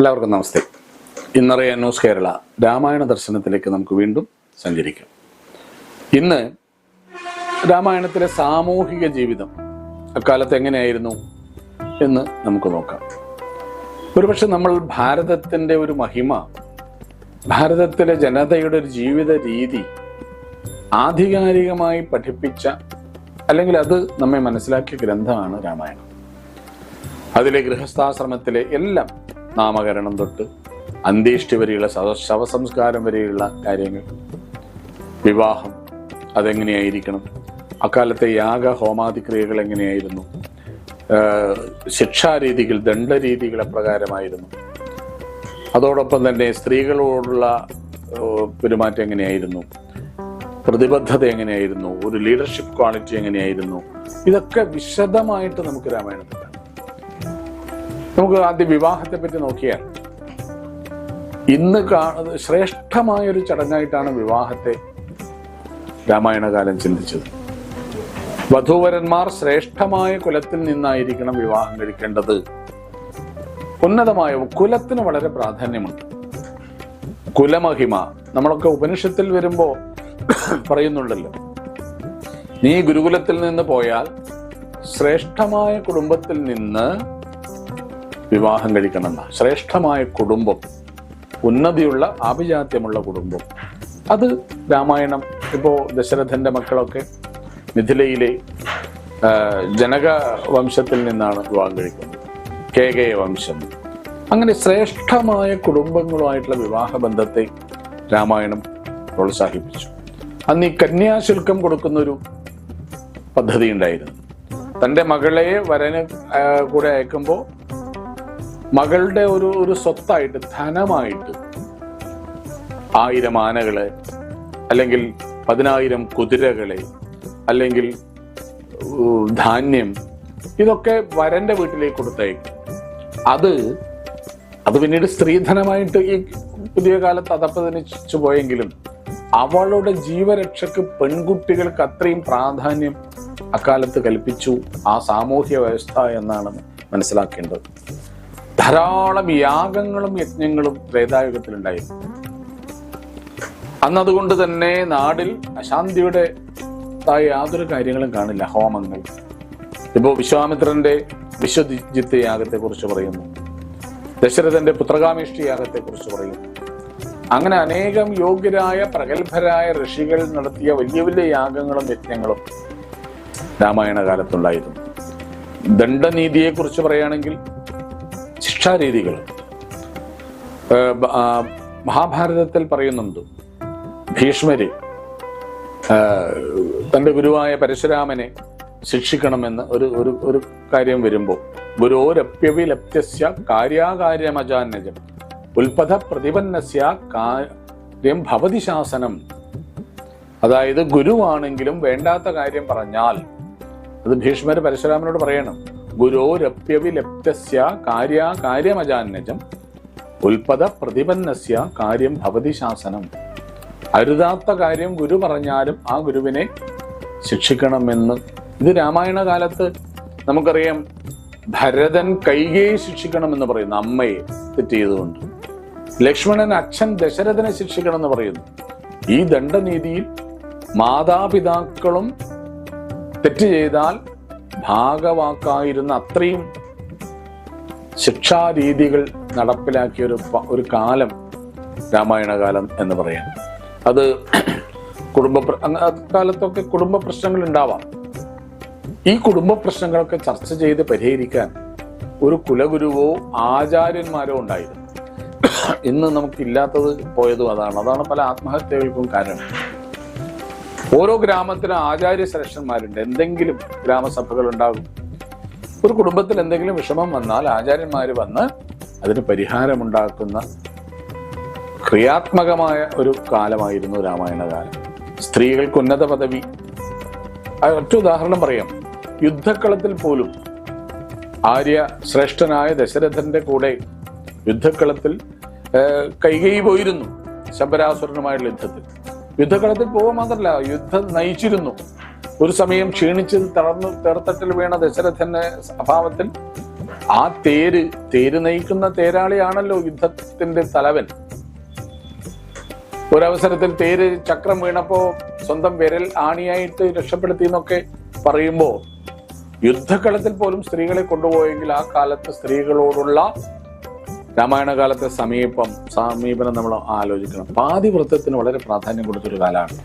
എല്ലാവർക്കും നമസ്തേ. ഇന്നറിയ ന്യൂസ് കേരള രാമായണ ദർശനത്തിലേക്ക് നമുക്ക് വീണ്ടും സഞ്ചരിക്കാം. ഇന്ന് രാമായണത്തിലെ സാമൂഹിക ജീവിതം അക്കാലത്ത് എങ്ങനെയായിരുന്നു എന്ന് നമുക്ക് നോക്കാം. ഒരുപക്ഷെ നമ്മൾ ഭാരതത്തിന്റെ ഒരു മഹിമ ഭാരതത്തിലെ ജനതയുടെ ഒരു ജീവിത രീതി ആധികാരികമായി പഠിപ്പിച്ച അല്ലെങ്കിൽ അത് നമ്മെ മനസ്സിലാക്കിയ ഗ്രന്ഥമാണ് രാമായണം. അതിലെ ഗൃഹസ്ഥാശ്രമത്തിലെ എല്ലാം നാമകരണം തൊട്ട് അന്ത്യേഷ്ടി വരെയുള്ള ശവസംസ്കാരം വരെയുള്ള കാര്യങ്ങൾ. വിവാഹം അതെങ്ങനെയായിരിക്കണം? അക്കാലത്തെ യാഗ ഹോമാതിക്രിയകൾ എങ്ങനെയായിരുന്നു? ശിക്ഷാരീതികൾ ദണ്ഡരീതികൾ എപ്രകാരമായിരുന്നു അതോടൊപ്പം തന്നെ സ്ത്രീകളോടുള്ള പെരുമാറ്റം എങ്ങനെയായിരുന്നു? പ്രതിബദ്ധത എങ്ങനെയായിരുന്നു? ഒരു ലീഡർഷിപ്പ് ക്വാളിറ്റി എങ്ങനെയായിരുന്നു? ഇതൊക്കെ വിശദമായിട്ട് നമുക്ക് രാമായണത്തിൽ നമുക്ക് ആദ്യം വിവാഹത്തെ പറ്റി നോക്കിയാൽ ഇന്ന് കാണുന്നത് ശ്രേഷ്ഠമായൊരു ചടങ്ങായിട്ടാണ് വിവാഹത്തെ രാമായണകാലം ചിന്തിച്ചത്. വധൂവരന്മാർ ശ്രേഷ്ഠമായ കുലത്തിൽ നിന്നായിരിക്കണം വിവാഹം കഴിക്കേണ്ടത്. ഉന്നതമായ കുലത്തിന് വളരെ പ്രാധാന്യമുണ്ട്. കുലമഹിമ നമ്മളൊക്കെ ഉപനിഷത്തിൽ വരുമ്പോ പറയുന്നുണ്ടല്ലോ. നീ ഗുരുകുലത്തിൽ നിന്ന് പോയാൽ ശ്രേഷ്ഠമായ കുടുംബത്തിൽ നിന്ന് വിവാഹം കഴിക്കണമെന്ന ശ്രേഷ്ഠമായ കുടുംബം ഉന്നതിയുള്ള ആഭിജാത്യമുള്ള കുടുംബം. അത് രാമായണം ഇപ്പോൾ ദശരഥന്റെ മക്കളൊക്കെ മിഥിലയിലെ ജനക വംശത്തിൽ നിന്നാണ് വിവാഹം കഴിക്കുന്നത്. കേകയ വംശം. അങ്ങനെ ശ്രേഷ്ഠമായ കുടുംബങ്ങളുമായിട്ടുള്ള വിവാഹ ബന്ധത്തെ രാമായണം പ്രോത്സാഹിപ്പിച്ചു. അന്ന് ഈ കന്യാശുൽക്കം കൊടുക്കുന്നൊരു പദ്ധതി ഉണ്ടായിരുന്നു തന്റെ മകളെ വരന് കൂടെ അയക്കുമ്പോൾ മകളുടെ ഒരു ഒരു സ്വത്തായിട്ട് ധനമായിട്ട് ആയിരം ആനകളെ അല്ലെങ്കിൽ പതിനായിരം കുതിരകളെ അല്ലെങ്കിൽ ധാന്യം ഇതൊക്കെ വരന്റെ വീട്ടിലേക്ക് കൊടുത്തയക്കും. അത് അത് പിന്നീട് സ്ത്രീധനമായിട്ട് ഈ പുതിയ കാലത്ത് അതപ്പതിനിച്ചു പോയെങ്കിലും അവളുടെ ജീവരക്ഷക്ക് പെൺകുട്ടികൾക്ക് അത്രയും പ്രാധാന്യം അക്കാലത്ത് കൽപ്പിച്ചു ആ സാമൂഹ്യ വ്യവസ്ഥ എന്നാണ് മനസ്സിലാക്കേണ്ടത്. ധാരാളം യാഗങ്ങളും യജ്ഞങ്ങളും ത്രേതായുഗത്തിലുണ്ടായിരുന്നു അന്നതുകൊണ്ട് തന്നെ നാടിൽ അശാന്തിയുടെ തായ യാതൊരു കാര്യങ്ങളും കാണില്ല ഹോമങ്ങൾ. ഇപ്പോൾ വിശ്വാമിത്രന്റെ വിശ്വജിത്ത് യാഗത്തെക്കുറിച്ച് പറയുന്നു. ദശരഥന്റെ പുത്രകാമേഷ്ടി യാഗത്തെക്കുറിച്ച് പറയുന്നു. അങ്ങനെ അനേകം യോഗ്യരായ പ്രഗത്ഭരായ ഋഷികൾ നടത്തിയ വലിയ വലിയ യാഗങ്ങളും യജ്ഞങ്ങളും രാമായണ കാലത്തുണ്ടായിരുന്നു ദണ്ഡനീതിയെക്കുറിച്ച് പറയുകയാണെങ്കിൽ ശിക്ഷാരീതികൾ മഹാഭാരതത്തിൽ പറയുന്നുണ്ട് ഭീഷ്മര് തന്റെ ഗുരുവായ പരശുരാമനെ ശിക്ഷിക്കണമെന്ന് ഒരു ഒരു ഒരു കാര്യം വരുമ്പോൾ ഗുരോരപ്യവിലപ്യസ്യ കാര്യാകാര്യമജാന്യജം ഉൽപഥ പ്രതിപന്നസ്യ കാര്യം ഭവതി ശാസനം. അതായത് ഗുരുവാണെങ്കിലും വേണ്ടാത്ത കാര്യം പറഞ്ഞാൽ അത് ഭീഷ്മര് പരശുരാമനോട് പറയണം. ഗുരോരപ്യവിലപ്തസ്യ കാര്യ കാര്യമജാന്യജം ഉൽപ്പത പ്രതിപന്നസ്യ കാര്യം ഭവതി ശാസനം. അരുതാത്ത കാര്യം ഗുരു പറഞ്ഞാലും ആ ഗുരുവിനെ ശിക്ഷിക്കണമെന്ന്. ഇത് രാമായണ കാലത്ത് നമുക്കറിയാം ഭരതൻ കൈകയെ ശിക്ഷിക്കണമെന്ന് പറയുന്നു അമ്മയെ തെറ്റ് ചെയ്തുകൊണ്ട്. ലക്ഷ്മണൻ അച്ഛൻ ദശരഥനെ ശിക്ഷിക്കണമെന്ന് പറയുന്നു. ഈ ദണ്ഡനീതിയിൽ മാതാപിതാക്കളും തെറ്റ് ചെയ്താൽ ഭാഗവാക്കായിരുന്ന അത്രയും ശിക്ഷാരീതികൾ നടപ്പിലാക്കിയ ഒരു ഒരു കാലം രാമായണകാലം എന്ന് പറയാം. അത് കുടുംബ അക്കാലത്തൊക്കെ കുടുംബ പ്രശ്നങ്ങൾ ഉണ്ടാവാം. ഈ കുടുംബ പ്രശ്നങ്ങളൊക്കെ ചർച്ച ചെയ്ത് പരിഹരിക്കാൻ ഒരു കുലഗുരുവോ ആചാര്യന്മാരോ ഉണ്ടായിരുന്നു. ഇന്ന് നമുക്കില്ലാത്തത് പോയതും അതാണ്. അതാണ് പല ആത്മഹത്യകൾക്കും കാരണം. ഓരോ ഗ്രാമത്തിലും ആചാര്യ ശ്രേഷ്ഠന്മാരുണ്ട് എന്തെങ്കിലും ഗ്രാമസഭകൾ ഉണ്ടാകും ഒരു കുടുംബത്തിൽ എന്തെങ്കിലും വിഷമം വന്നാൽ ആചാര്യന്മാർ വന്ന് അതിന് പരിഹാരമുണ്ടാക്കുന്ന ക്രിയാത്മകമായ ഒരു കാലമായിരുന്നു രാമായണ കാലം സ്ത്രീകൾക്ക് ഉന്നത പദവി. ഒറ്റ ഉദാഹരണം പറയാം. യുദ്ധക്കളത്തിൽ പോലും ആര്യ ശ്രേഷ്ഠനായ ദശരഥന്റെ കൂടെ യുദ്ധക്കളത്തിൽ കൈകൈ പോയിരുന്നു ശബരാസുരനുമായുള്ള യുദ്ധത്തിൽ. യുദ്ധക്കളത്തിൽ പോവുക മാത്രമല്ല യുദ്ധം നയിച്ചിരുന്നു. ഒരു സമയം ക്ഷീണിച്ചിൽ തളർന്നു തേർത്തട്ടിൽ വീണ ദശരഥന്റെ അഭാവത്തിൽ ആ തേര് തേര് നയിക്കുന്ന തേരാളിയാണല്ലോ യുദ്ധത്തിന്റെ തലവൻ. ഒരവസരത്തിൽ തേര് ചക്രം വീണപ്പോ സ്വന്തം വിരൽ ആണിയായിട്ട് രക്ഷപ്പെടുത്തി എന്നൊക്കെ പറയുമ്പോ യുദ്ധക്കളത്തിൽ പോലും സ്ത്രീകളെ കൊണ്ടുപോയെങ്കിൽ ആ കാലത്ത് സ്ത്രീകളോടുള്ള രാമായണ കാലത്തെ സമീപം സമീപനം നമ്മൾ ആലോചിക്കണം. പാതിവൃത്തത്തിന് വളരെ പ്രാധാന്യം കൊടുത്തൊരു കാലമാണ്.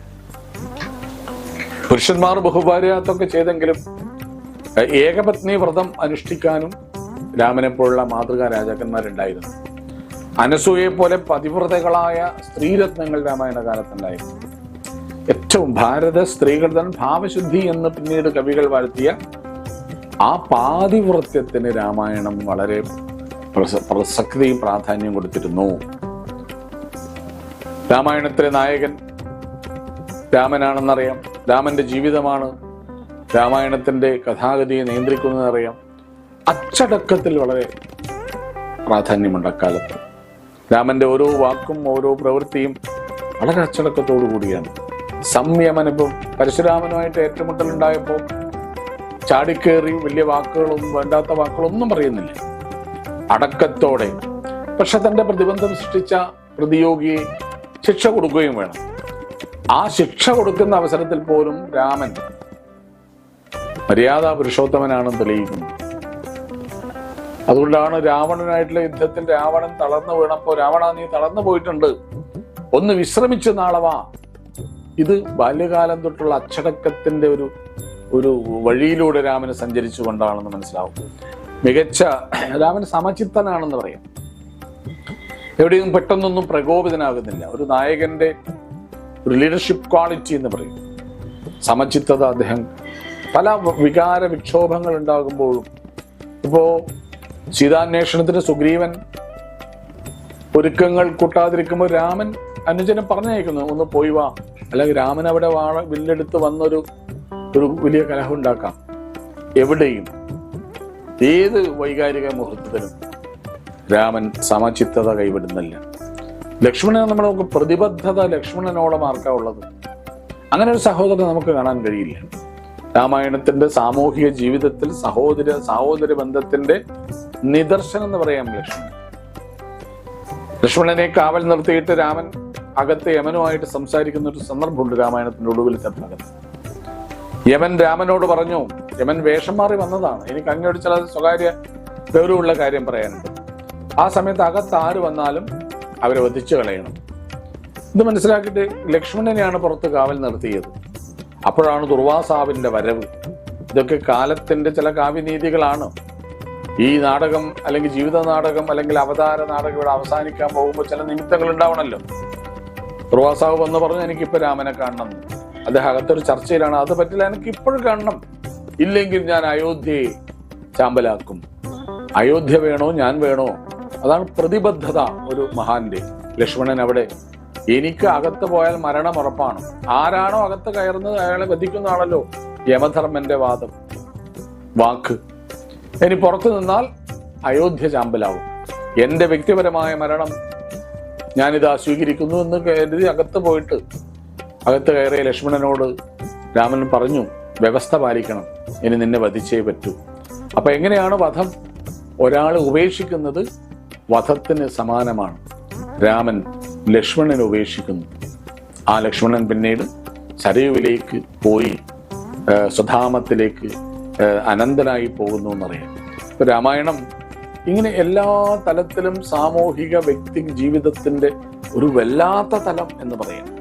പുരുഷന്മാർ ബഹുഭാര്യാത്തൊക്കെ ചെയ്തെങ്കിലും ഏകപത്നി വ്രതം അനുഷ്ഠിക്കാനും രാമനെ പോലുള്ള മാതൃകാ രാജാക്കന്മാരുണ്ടായിരുന്നു. അനസൂയെ പോലെ പതിവ്രതകളായ സ്ത്രീരത്നങ്ങൾ രാമായണ കാലത്തുണ്ടായിരുന്നു. ഏറ്റവും ഭാരത സ്ത്രീകൃതൻ ഭാവശുദ്ധി എന്ന് പിന്നീട് കവികൾ വാഴ്ത്തിയ ആ പാതിവൃത്യത്തിന് രാമായണം വളരെ പ്രസക്തിയും പ്രാധാന്യം കൊടുത്തിരുന്നു. രാമായണത്തിലെ നായകൻ രാമനാണെന്നറിയാം. രാമന്റെ ജീവിതമാണ് രാമായണത്തിന്റെ കഥാഗതിയെ നിയന്ത്രിക്കുന്നതറിയാം. അച്ചടക്കത്തിൽ വളരെ പ്രാധാന്യമുണ്ട് അക്കാലത്ത്. രാമന്റെ ഓരോ വാക്കും ഓരോ പ്രവൃത്തിയും വളരെ അച്ചടക്കത്തോടു കൂടിയാണ്. സംയമനം പരശുരാമനുമായിട്ട് ഏറ്റുമുട്ടലുണ്ടായപ്പോൾ ചാടിക്കേറി വലിയ വാക്കുകളും വേണ്ടാത്ത വാക്കുകളൊന്നും പറയുന്നില്ല. അടക്കത്തോടെ. പക്ഷെ തന്റെ പ്രതിബന്ധം സൃഷ്ടിച്ച പ്രതിയോഗിയെ ശിക്ഷ കൊടുക്കുകയും വേണം. ആ ശിക്ഷ കൊടുക്കുന്ന അവസരത്തിൽ പോലും രാമൻ മര്യാദ പുരുഷോത്തമനാണെന്ന് തെളിയിക്കുന്നു. അതുകൊണ്ടാണ് രാവണനായിട്ടുള്ള യുദ്ധത്തിൽ രാവണൻ തളർന്നു വീണപ്പോ രാവണ നീ തളർന്നു പോയിട്ടുണ്ട്. ഒന്ന് വിശ്രമിച്ച് നാളവാ ഇത് ബാല്യകാലം തൊട്ടുള്ള അച്ചടക്കത്തിന്റെ ഒരു ഒരു വഴിയിലൂടെ രാമന് സഞ്ചരിച്ചു കൊണ്ടാണെന്ന് മനസ്സിലാവും. മികച്ച രാമൻ സമചിത്തനാണെന്ന് പറയാം. എവിടെയും പെട്ടെന്നൊന്നും പ്രകോപിതനാകുന്നില്ല. ഒരു നായകന്റെ ഒരു ലീഡർഷിപ്പ് ക്വാളിറ്റി എന്ന് പറയും. സമചിത്തത അദ്ദേഹം. പല വികാര വിക്ഷോഭങ്ങൾ ഉണ്ടാകുമ്പോഴും ഇപ്പോ സീതാന്വേഷണത്തിന് സുഗ്രീവൻ ഒരുക്കങ്ങൾ കൂട്ടാതിരിക്കുമ്പോൾ രാമൻ അനുജനെ പറഞ്ഞയക്കുന്നു ഒന്ന് പോയി വാ. അല്ലെങ്കിൽ രാമൻ അവിടെ വാഴ വില്ലെടുത്ത് വന്നൊരു ഒരു വലിയ കലഹം ഉണ്ടാക്കാം. എവിടെയും. ഏത് വൈകാരിക മുഹൂർത്തത്തിലും രാമൻ സമചിത്തത കൈവിടുന്നില്ല. ലക്ഷ്മണൻ നമ്മൾ നമുക്ക് പ്രതിബദ്ധത ലക്ഷ്മണനോളം ആർക്കാ ഉള്ളത്? അങ്ങനെ ഒരു സഹോദരൻ നമുക്ക് കാണാൻ കഴിയില്ല. രാമായണത്തിന്റെ സാമൂഹിക ജീവിതത്തിൽ സഹോദര സഹോദര ബന്ധത്തിന്റെ നിദർശനം എന്ന് പറയാം ലക്ഷ്മണൻ. ലക്ഷ്മണനെ കാവൽ നിർത്തിയിട്ട് രാമൻ അകത്തെ യമനുമായിട്ട് സംസാരിക്കുന്ന ഒരു സന്ദർഭമുണ്ട് രാമായണത്തിന്റെ ഒടുവിലത്തെ ഭാഗത്ത്. യമൻ രാമനോട് പറഞ്ഞു യമൻ വേഷം മാറി വന്നതാണ്. എനിക്ക് അങ്ങോട്ട് ചില സ്വകാര്യ ഗൗരവമുള്ള കാര്യം പറയാനുണ്ട്. ആ സമയത്ത് അകത്ത് ആര് വന്നാലും അവരെ വധിച്ചു കളയണം. ഇത് മനസ്സിലാക്കിയിട്ട് ലക്ഷ്മണനെയാണ് പുറത്ത് കാവൽ നിർത്തിയത്. അപ്പോഴാണ് ദുർവാസാവിന്റെ വരവ്. ഇതൊക്കെ കാലത്തിന്റെ ചില കാവ്യനീതികളാണ്. ഈ നാടകം അല്ലെങ്കിൽ ജീവിത നാടകം അല്ലെങ്കിൽ അവതാര നാടകം ഇവിടെ അവസാനിക്കാൻ പോകുമ്പോൾ ചില നിമിത്തങ്ങൾ ഉണ്ടാവണമല്ലോ ദുർവാസാവ് വന്ന് പറഞ്ഞു എനിക്കിപ്പോ രാമനെ കാണണം. അദ്ദേഹം അകത്തൊരു ചർച്ചയിലാണ്. അത് പറ്റില്ല. എനിക്ക് ഇപ്പോഴും കാണണം. ഇല്ലെങ്കിൽ ഞാൻ അയോധ്യയെ ചാമ്പലാക്കും. അയോധ്യ വേണോ? ഞാൻ വേണോ? അതാണ് പ്രതിബദ്ധത ഒരു മഹാന്റെ. ലക്ഷ്മണൻ അവിടെ എനിക്ക് അകത്ത് പോയാൽ മരണം ഉറപ്പാണ്. ആരാണോ അകത്ത് കയറുന്നത്? അയാളെ വധിക്കുന്നതാണല്ലോ യമധർമ്മന്റെ വാദം. വാക്ക്. ഇനി പുറത്തു നിന്നാൽ അയോധ്യ ചാമ്പലാവും. എന്റെ വ്യക്തിപരമായ മരണം ഞാനിതാ സ്വീകരിക്കുന്നു എന്ന് കരുതി അകത്ത് പോയിട്ട് അകത്ത് കയറിയ ലക്ഷ്മണനോട് രാമൻ പറഞ്ഞു വ്യവസ്ഥ പാലിക്കണം. ഇനി നിന്നെ വധിച്ചേ പറ്റൂ. അപ്പൊ എങ്ങനെയാണ് വധം? ഒരാൾ ഉപേക്ഷിക്കുന്നത് വധത്തിന് സമാനമാണ്. രാമൻ ലക്ഷ്മണനെ ഉപേക്ഷിക്കുന്നു. ആ ലക്ഷ്മണൻ പിന്നീട് സരയുവിലേക്ക് പോയി സ്വധാമത്തിലേക്ക് അനന്തനായി പോകുന്നു എന്നറിയാം. ഇപ്പൊ രാമായണം ഇങ്ങനെ എല്ലാ തലത്തിലും സാമൂഹിക വ്യക്തി ജീവിതത്തിന്റെ ഒരു വല്ലാത്ത തലം എന്ന് പറയാം.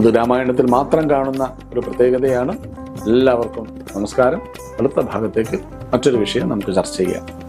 അത് രാമായണത്തിൽ മാത്രം കാണുന്ന ഒരു പ്രത്യേകതയാണ്. എല്ലാവർക്കും നമസ്കാരം. അടുത്ത ഭാഗത്തേക്ക് മറ്റൊരു വിഷയം നമുക്ക് ചർച്ച ചെയ്യാം.